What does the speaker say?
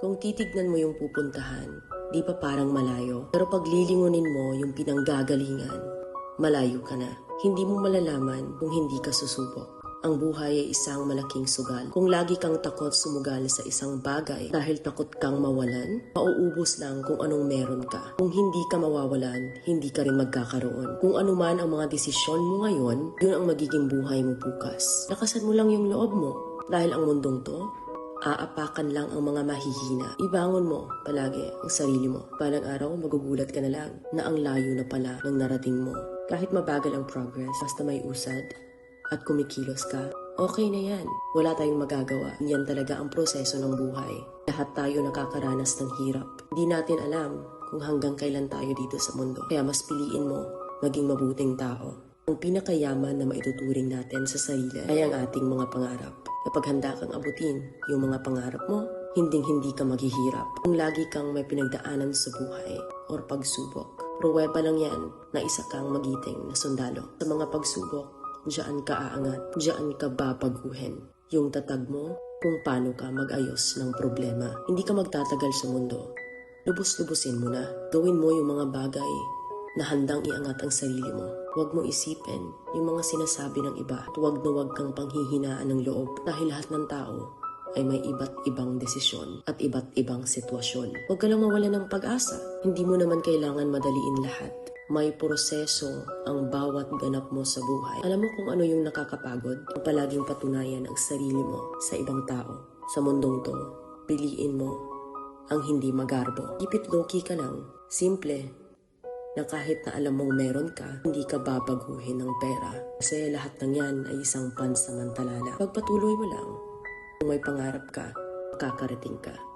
Kung titignan mo yung pupuntahan, di pa parang malayo. Pero pag lilingunin mo yung pinanggagalingan, malayo ka na. Hindi mo malalaman kung hindi ka susubok. Ang buhay ay isang malaking sugal. Kung lagi kang takot sumugal sa isang bagay dahil takot kang mawalan, mauubos lang kung anong meron ka. Kung hindi ka mawawalan, hindi ka rin magkakaroon. Kung ano man ang mga desisyon mo ngayon, yun ang magiging buhay mo bukas. Lakasan mo lang yung loob mo. Dahil ang mundong to, aapakan lang ang mga mahihina. Ibangon mo palagi ang sarili mo. Balang araw, magugulat ka na lang na ang layo na pala ng narating mo. Kahit mabagal ang progress, basta may usad at kumikilos ka, okay na yan. Wala tayong magagawa. Yan talaga ang proseso ng buhay. Lahat tayo nakakaranas ng hirap. Hindi natin alam kung hanggang kailan tayo dito sa mundo. Kaya mas piliin mo maging mabuting tao. Ang pinakayaman na maituturing natin sa sarili ay ang ating mga pangarap. Kapag handa kang abutin yung mga pangarap mo, hinding-hindi ka maghihirap. Kung lagi kang may pinagdaanan sa buhay or pagsubok, pruweba lang yan na isa kang magiting na sundalo. Sa mga pagsubok, Diyan ka aangat, diyan ka babaguhin. Yung tatag mo kung paano ka mag-ayos ng problema. Hindi ka magtatagal sa mundo. Lubos-lubusin mo na. Gawin mo yung mga bagay na handang iangat ang sarili mo. Huwag mo isipin yung mga sinasabi ng iba at huwag na huwag kang panghihinaan ng loob dahil lahat ng tao ay may iba't ibang desisyon at iba't ibang sitwasyon. Huwag ka lang mawala ng pag-asa. Hindi mo naman kailangan madaliin lahat may proseso ang bawat ganap mo sa buhay. Alam mo kung ano yung nakakapagod? Ang palaging patunayan ang sarili mo sa ibang tao. Sa mundong to, piliin mo ang hindi magarbo. Keep it low-key ka lang. Simple. Na kahit na alam mong meron ka, hindi ka babaguhin ng pera. Kasi lahat ng yan ay isang pansamantala lang. Pagpatuloy mo lang. Kung may pangarap ka, makakarating ka.